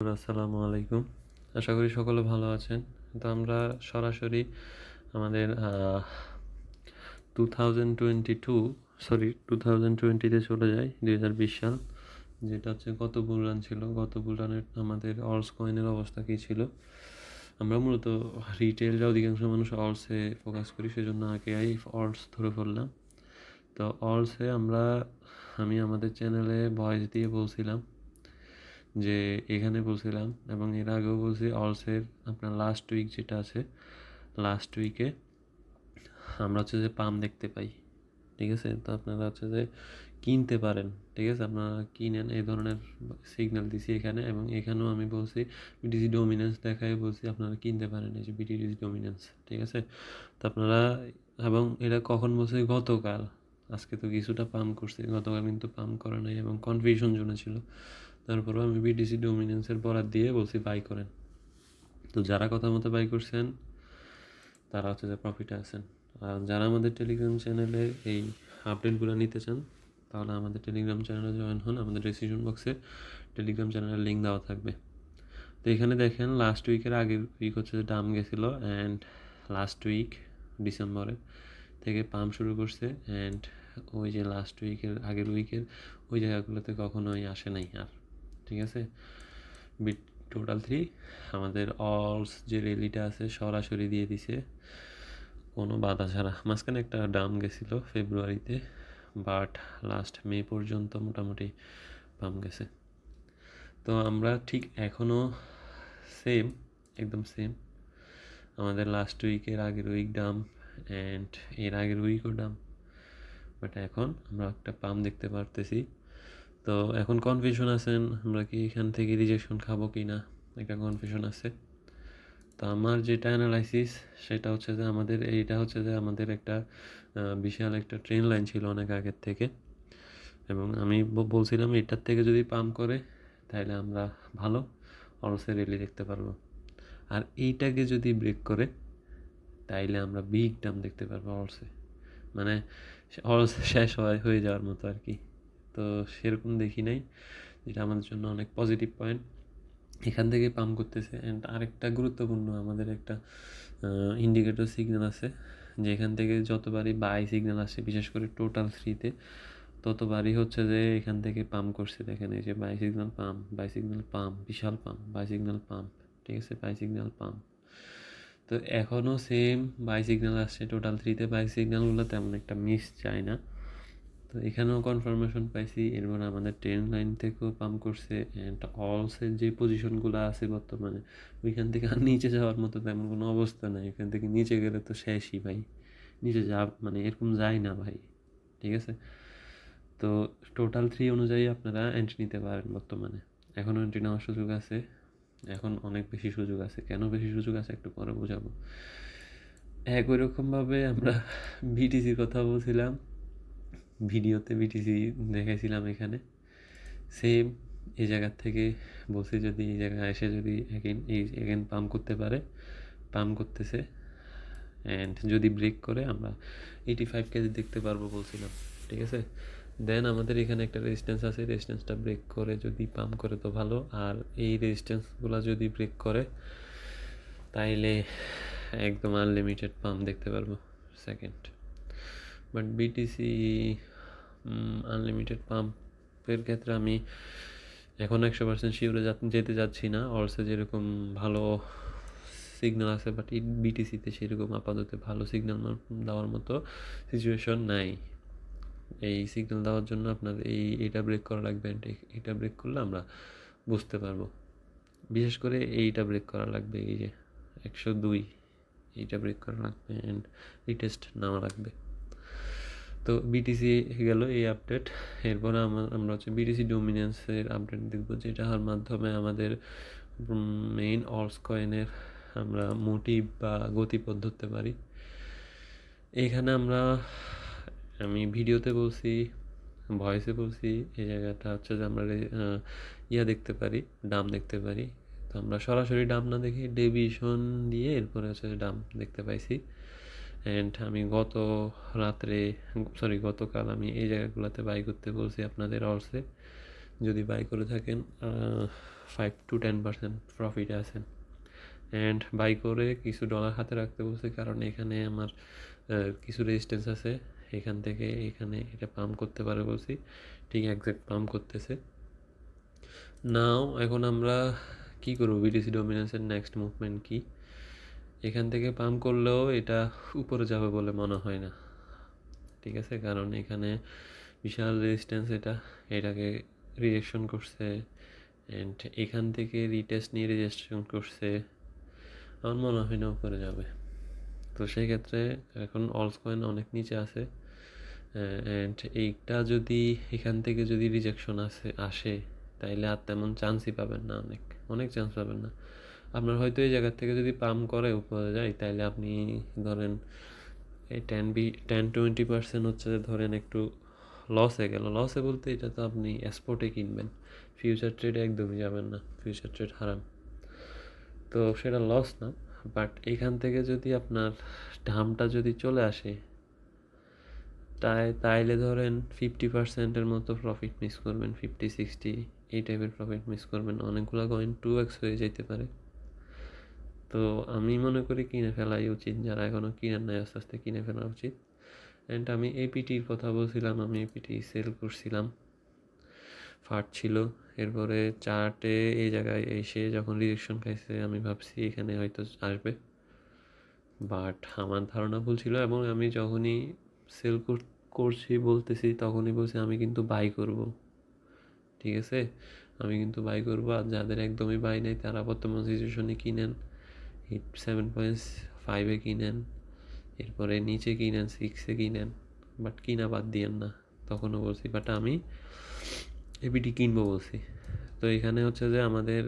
আসসালামু আলাইকুম। আশা করি সকলে ভালো আছেন। তো আমরা সরাসরি আমাদের two thousand twenty two sorry two thousand টোয়েন্টিতে চলে যাই, দুই হাজার বিশ সাল, যেটা হচ্ছে গত বুলরান ছিল। গত বুলরানের আমাদের অলস কয়েনের অবস্থা কী ছিল? আমরা মূলত রিটেলরা অধিকাংশ মানুষ অলসে ফোকাস করি, সেজন্য আগে আই অলস ধরে ফেললাম। তো অলসে আমরা, আমি আমাদের চ্যানেলে ভয়েস দিয়ে বলছিলাম যে এখানে বলছিলাম এবং এর আগেও বলছি অলসের আপনার লাস্ট উইক যেটা আছে লাস্ট উইকে আমরা হচ্ছে যে পাম দেখতে পাই, ঠিক আছে? তো আপনারা হচ্ছে যে কিনতে পারেন, ঠিক আছে? আপনারা কিনেন, এই ধরনের সিগন্যাল দিছি এখানে এবং এখানেও আমি বলছি বিটিসি ডোমিনেন্স দেখাই বলছি আপনারা কিনতে পারেন, এই যে বিটিসি ডোমিনেন্স ঠিক আছে? তো আপনারা, এবং এটা কখন বলছি? গতকাল, আজকে তো কিছুটা পাম্প করছে, গতকাল কিন্তু পাম্প করে নাই এবং কনফিউশন জোনে ছিল। তারপরেও আমি বিটিসি ডোমিনেন্সের বরাদ দিয়ে বলছি বাই করেন। তো যারা কথা মতো বাই করছেন, তারা হচ্ছে যে প্রফিটে আছেন। আর যারা আমাদের টেলিগ্রাম চ্যানেলে এই আপডেটগুলো নিতে চান, তাহলে আমাদের টেলিগ্রাম চ্যানেলে জয়েন হন। আমাদের ডিসিশন বক্সে টেলিগ্রাম চ্যানেলের লিঙ্ক দেওয়া থাকবে। তো এখানে দেখেন লাস্ট উইকের আগের উইক হচ্ছে যে ডাম গেছিল অ্যান্ড লাস্ট উইক ডিসেম্বরে থেকে পাম্প শুরু করছে অ্যান্ড ওই যে লাস্ট উইকের আগের উইকের ওই জায়গাগুলোতে কখনোই আসে নাই আর। ঠিক আছে? বিট টোটাল থ্রি আমাদের অলস যে রেলিটা আছে সরাসরি দিয়ে দিছে। কোনো বাধা ছাড়া। মাঝখানে একটা ডাম গেছিল ফেব্রুয়ারিতে বাট লাস্ট মে পর্যন্ত মোটামুটি পাম গেছে। তো আমরা ঠিক এখনও সেম একদম সেম আমাদের লাস্ট উইকের আগের উইক ডাম অ্যান্ড এর আগের উইকও ডাম বাট এখন আমরা একটা পাম দেখতে পারতেছি। তো এখন কনফিউশন আছেন, আমরা কি এখান থেকে রিজেকশন খাব কি না একটা কনফিউশন আছে। তো আমার যেটা অ্যানালাইসিস সেটা হচ্ছে যে আমাদের, এইটা হচ্ছে যে আমাদের একটা বিশাল একটা ট্রেন লাইন ছিল অনেক আগের থেকে। এবং আমি বলছিলাম এটার থেকে যদি পাম্প করে, তাহলে আমরা ভালো অলসে রেলি দেখতে পারব। আর এইটাকে যদি ব্রেক করে, তাইলে আমরা বিগ ডাম দেখতে পারব অলসে মানে অলস শেষ হয়ে যাওয়ার মতো আর কি। তো সেরকম দেখি নাই, যেটা আমাদের জন্য অনেক পজিটিভ পয়েন্ট এখান থেকে পাম্প করতেছে অ্যান্ড আরেকটা গুরুত্বপূর্ণ আমাদের একটা ইন্ডিকেটর সিগন্যাল আছে যে এখান থেকে যতবারই বাই সিগন্যাল আসে, বিশেষ করে টোটাল থ্রিতে ততবারই হচ্ছে যে এখান থেকে পাম্প করছে। দেখেন এই যে buy signal pump buy signal pump বিশাল পাম্প বাই সিগন্যাল পাম্প ঠিক আছে? বাই সিগন্যাল পাম্প তো এখনও সেম বাই সিগন্যাল আসছে টোটাল থ্রিতে বাই সিগন্যালগুলো তেমন একটা মিস যায় না। তো এখানেও কনফার্মেশন পাইছি। এরপর আমাদের ট্রেন লাইন থেকেও পাম্প করছে অ্যান্ড অলসের যে পজিশনগুলো আছে বর্তমানে, ওইখান থেকে আর নিচে যাওয়ার মতো তেমন কোনো অবস্থা নাই। এখান থেকে নিচে গেলে তো শেষই ভাই। নিচে যা মানে এরকম যায় না ভাই। ঠিক আছে? তো টোটাল থ্রি অনুযায়ী আপনারা এন্ট্রি নিতে পারেন বর্তমানে। এখনও এন্ট্রি নেওয়ার সুযোগ আছে। এখন অনেক বেশি সুযোগ আছে। কেন বেশি সুযোগ আছে একটু পরে বোঝাবো। একই রকমভাবে আমরা বিটিসির কথা বলছিলাম। ভিডিওতে বিটিসি দেখাইছিলাম এখানে। সেম এই জায়গার থেকে বসে যদি এই জায়গায় এসে যদি এগেন এই এগেন পাম্প করতে পারে পাম্প করতেছে। অ্যান্ড যদি ব্রেক করে, আমরা এইটি ফাইভ কেজি দেখতে পারব বলছিলাম, ঠিক আছে? দেন আমাদের এখানে একটা রেজিস্ট্যান্স আছে রেজিস্ট্যান্সটা ব্রেক করে যদি পাম্প করে তো ভালো। আর এই রেজিস্ট্যান্সগুলো যদি ব্রেক করে, তাইলে একদম আনলিমিটেড পাম্প দেখতে পারব সেকেন্ড বাট বিটিসি আনলিমিটেড পাম্পের ক্ষেত্রে আমি এখন একশো পার্সেন্ট শিওরে যেতে যাচ্ছি না। অলসে যেরকম ভালো সিগন্যাল আছে বাট ইট বিটিসিতে সেরকম আপাতত ভালো সিগন্যাল দেওয়ার মতো সিচুয়েশন নাই। এই সিগন্যাল দেওয়ার জন্য আপনার এই এটা ব্রেক করা লাগবে এটা ব্রেক করলে আমরা বুঝতে পারব। বিশেষ করে এইটা ব্রেক করা লাগবে, এই যে একশো দুই, এইটা ব্রেক করা লাগবে অ্যান্ড রিটেস্ট নেওয়া লাগবে। তো বিটিসি গেল এই আপডেট এরপর আমরা হচ্ছে বিটিসি ডোমিনেন্সের আপডেট দেখব, যেটার মাধ্যমে আমাদের মেইন অলস কয়েনের আমরা মোটিভ বা গতিপথ ধরতে পারি। এখানে আমরা, আমি ভিডিওতে বলছি ভয়েসে বলছি, এই জায়গাটা হচ্ছে যে আমরা ইয়া দেখতে পারি ডাম দেখতে পারি। তো আমরা সরাসরি ডাম না দেখে ডেভিশন দিয়ে এরপরে হচ্ছে ডাম দেখতে পাইছি। অ্যান্ড আমি গত রাত্রে সরি গতকাল আমি এই জায়গাগুলোতে বাই করতে বলছি আপনাদের অলসে যদি বাই করে থাকেন ফাইভ টু টেন পার্সেন্ট প্রফিটে আছেন। অ্যান্ড বাই করে কিছু ডলার হাতে রাখতে বলছে, কারণ এখানে আমার কিছু রেজিস্ট্যান্স আছে। এখান থেকে এখানে এটা পাম্প করতে পারে বলছি। ঠিক একজ্যাক্ট পাম্প করতেছে। নাও এখন আমরা কি করব? বিটিসি ডোমিনেন্সের নেক্সট মুভমেন্ট কি? এখান থেকে পাম্প করলেও এটা উপরে যাবে বলে মনে হয় না। ঠিক আছে? কারণ এখানে বিশাল রেজিস্ট্যান্স এটা। এটাকে রিজেকশন করছে অ্যান্ড এখান থেকে রিটেস্ট নিয়ে রেজিস্ট্রেশন করছে। আমার মনে হয় না উপরে যাবে। তো সেই ক্ষেত্রে এখন অলস কয়েন অনেক নিচে আছে। অ্যান্ড এইটা যদি এখান থেকে যদি রিজেকশন আসে আসে, তাইলে আর তেমন চান্সই পাবেন না অনেক। অনেক চান্স পাবেন না। আপনার হয়তো এই জায়গার থেকে যদি পাম্প করে উপরে যায় তাহলে আপনি ধরেন এই ten B ten twenty percent হচ্ছে যে ধরেন একটু লসে গেল। লসে বলতে এটা তো আপনি স্পটে কিনবেন। ফিউচার ট্রেডে একদমই যাবেন না। ফিউচার ট্রেড হারাম তো সেটা লস না। বাট এখান থেকে যদি আপনার দামটা যদি চলে আসে, তাই, তাইলে ধরেন ফিফটি পার্সেন্টের মতো প্রফিট মিস করবেন। ফিফটি সিক্সটি এই টাইপের প্রফিট মিস করবেন। অনেকগুলো কয়েন টু এক্স হয়ে যেতে পারে। তো আমি মনে করি কিনে ফেলাই উচিত, যারা এখনও কিনেন নাই আস্তে আস্তে কিনে ফেলা উচিত। অ্যান্ড আমি এপিটির কথা বলছিলাম, আমি এপিটি সেল করছিলাম। ফাট ছিল, এরপরে চার্টে এই জায়গায় এসে যখন রিজেকশন খাইছে, আমি ভাবছি এখানে হয়তো আসবে। বাট আমার ধারণা ভুল ছিল এবং আমি যখনই সেল করছি, বলতেছি, তখনই বলছি আমি কিন্তু বাই করব। ঠিক আছে? আমি কিন্তু বাই করব, আর যাদের একদমই বাই নেই, তারা বর্তমান সিচুয়েশনে কিনেন। এইট সেভেন পয়েন্ট ফাইভে কিনেন, এরপরে নিচে কিনেন সিক্সে কিনেন বাট কিনা বাদ দিয়েন না, তখনও বলছি বাট আমি এপিটি কিনবো বলছি। তো এখানে হচ্ছে যে আমাদের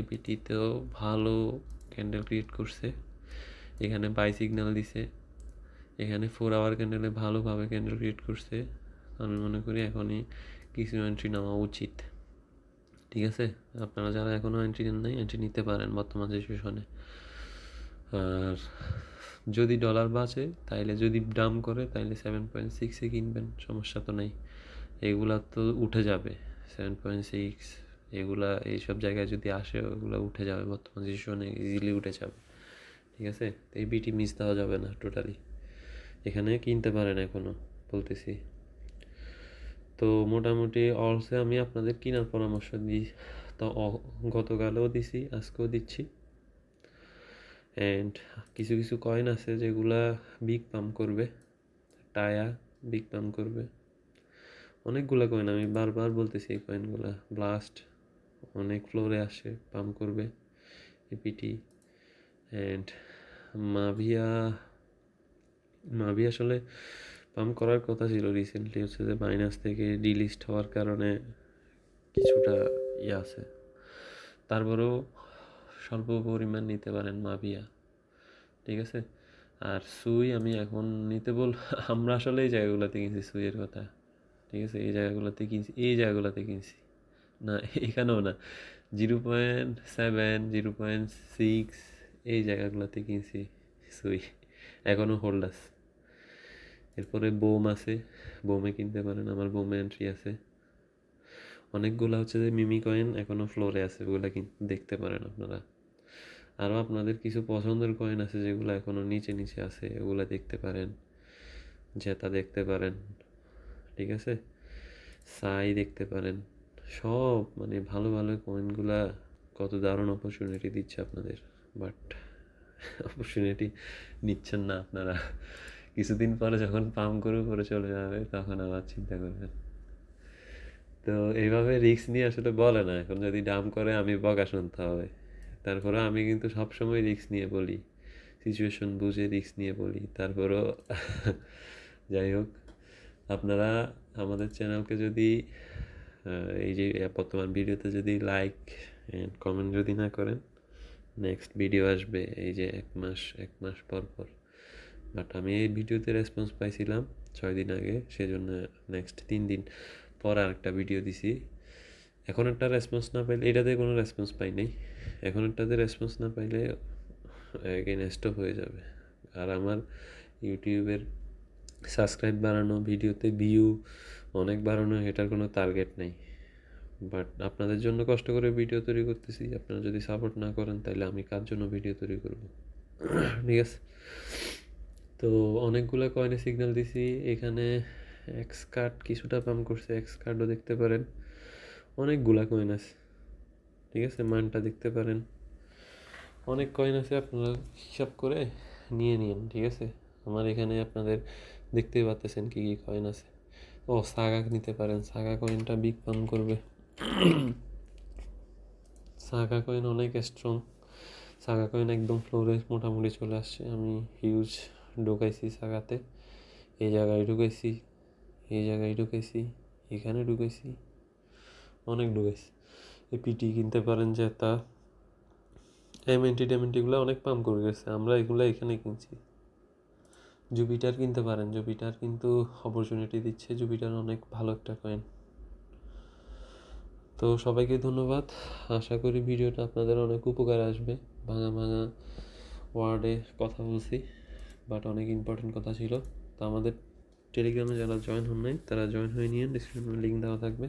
এপিটিতেও ভালো ক্যান্ডেল ক্রিয়েট করছে। এখানে বাই সিগন্যাল দিছে। এখানে ফোর আওয়ার ক্যান্ডেলে ভালোভাবে ক্যান্ডেল ক্রিয়েট করছে। আমি মনে করি এখনই কিছু এন্ট্রি নেওয়া উচিত। ঠিক আছে? আপনারা যারা এখনও এন্ট্রি নেন নাই এন্ট্রি নিতে পারেন বর্তমান সিচুয়েশনে আর যদি ডলার বাঁচে, তাইলে যদি দাম করে, তাইলে সেভেন পয়েন্ট সিক্সে কিনবেন, সমস্যা তো নেই। এগুলা তো উঠে যাবে। সেভেন পয়েন্ট সিক্স এগুলা, এইসব জায়গায় যদি আসে, ওগুলো উঠে যাবে। বর্তমান সিচুয়েশনে ইজিলি উঠে যাবে। ঠিক আছে? এই বিটি মিস দেওয়া যাবে না টোটালি এখানে কিনতে পারেন এখনও বলতেছি। তো মোটামুটি অলসে আমি আপনাদের কেনার পরামর্শ দিই। তো গতকালও দিছি, আজকেও দিচ্ছি। অ্যান্ড কিছু কিছু কয়েন আছে যেগুলা বিগ পাম্প করবে, টায়া বিগ পাম্প করবে। অনেকগুলা কয়েন আমি বারবার বলতেছি এই কয়েনগুলা ব্লাস্ট অনেক ফ্লোরে আসে পাম্প করবে এপিটি অ্যান্ড মাভিয়া মাভি আসলে পাম্প করার কথা ছিল রিসেন্টলি হচ্ছে যে মাইনাস থেকে ডিলিস্ট হওয়ার কারণে কিছুটা ইয়ে আছে। তারপরেও স্বল্প পরিমাণ নিতে পারেন মাভিয়া ঠিক আছে? আর সুই আমি এখন নিতে বল, আমরা আসলে এই জায়গাগুলোতে কিনছি সুইয়ের কথা। ঠিক আছে? এই জায়গাগুলোতে কিনছি, এই জায়গাগুলোতে কিনছি। না, এখানেও না। Zero point seven, zero point six, এই জায়গাগুলোতে কিনছি সুই। এখনও হোল্ড আছে এরপরে বোম আছে। বোমে কিনতে পারেন, আমার বোমে এন্ট্রি আছে। অনেকগুলো হচ্ছে যে মিমি কয়েন এখনও ফ্লোরে আছে, ওগুলো দেখতে পারেন আপনারা। আরও আপনাদের কিছু পছন্দের কয়েন আছে যেগুলো এখনও নিচে নিচে আছে ওগুলো দেখতে পারেন, জেতা দেখতে পারেন, ঠিক আছে? সাই দেখতে পারেন। সব মানে ভালো ভালো কয়েনগুলা কত দারুণ অপরচুনিটি দিচ্ছে আপনাদের বাট অপরচুনিটি নিচ্ছেন না আপনারা। কিছুদিন পরে যখন পাম্প করে উপরে চলে যাবে, তখন আবার চিন্তা করবেন। তো এইভাবে রিস্ক নিয়ে আসলে বলে না, এখন যদি ডাম করে আমি বকা শুনতে হবে। তারপরে আমি কিন্তু সবসময় রিস্ক নিয়ে বলি, সিচুয়েশন বুঝে রিস্ক নিয়ে বলি, তারপরও যাই হোক, আপনারা আমাদের চ্যানেলকে যদি এই যে বর্তমান ভিডিওতে যদি লাইক অ্যান্ড কমেন্ট যদি না করেন নেক্সট ভিডিও আসবে এই যে এক মাস এক মাস পর পর। বাট আমি এই ভিডিওতে রেসপন্স পাইছিলাম ছয় দিন আগে, সেজন্য নেক্সট তিন দিন পর আরেকটা ভিডিও দিছি। এখন একটা রেসপন্স না পাইলে, এটাতে কোনো রেসপন্স পাই নাই। এখন একটাতে রেসপন্স না পাইলে এগেনস্টও হয়ে যাবে। আর আমার ইউটিউবের সাবস্ক্রাইব বাড়ানো ভিডিওতে ভিউ অনেক বাড়ানো, এটার কোনো টার্গেট নেই। বাট আপনাদের জন্য কষ্ট করে ভিডিও তৈরি করতেছি, আপনারা যদি সাপোর্ট না করেন, তাহলে আমি কার জন্য ভিডিও তৈরি করব? ঠিক আছে? তো অনেকগুলো কয়েনে সিগন্যাল দিছি, এখানে এক্স কার্ড কিছুটা পাম করছে এক্স কার্ডও দেখতে পারেন। অনেকগুলা কয়েন আছে। ঠিক আছে, মানটা দেখতে পারেন। অনেক কয়েন আছে, আপনারা হিসাব করে নিয়ে নিন, ঠিক আছে? আমার এখানে আপনাদের দেখতেই পাচ্ছেন কী কী কয়েন আছে। ও সাগা নিতে পারেন। সাগা কয়েনটা বিগ পাম করবে। সাগা কয়েন অনেক স্ট্রং সাগা কয়েন একদম ফ্লোরে মোটামুটি চলে আসছে। আমি হিউজ ঢুকাইছি সাগাতে। এই জায়গায় ঢুকাইছি, এই জায়গায় ঢুকাইছি, এখানে ঢুকাইছি। অনেক ঢুকাইছি। এই পিটি কিনতে পারেন যে তা এমএনটি টেমেন্টিগুলো অনেক পাম করে গেছে। আমরা এগুলো এখানে কিনছি। জুপিটার কিনতে পারেন। জুপিটার কিন্তু অপরচুনিটি দিচ্ছে। জুপিটার অনেক ভালো একটা কয়েন তো সবাইকে ধন্যবাদ। আশা করি ভিডিওটা আপনাদের অনেক উপকার আসবে। ভাঙা ভাঙা ওয়ার্ডে কথা বলছি বাট অনেক ইম্পর্টেন্ট কথা ছিল। তো আমাদের টেলিগ্রামে যারা জয়েন হন নাই, তারা জয়েন হয়ে নিয়ে ডিসক্রিপশনে লিঙ্ক দেওয়া থাকবে।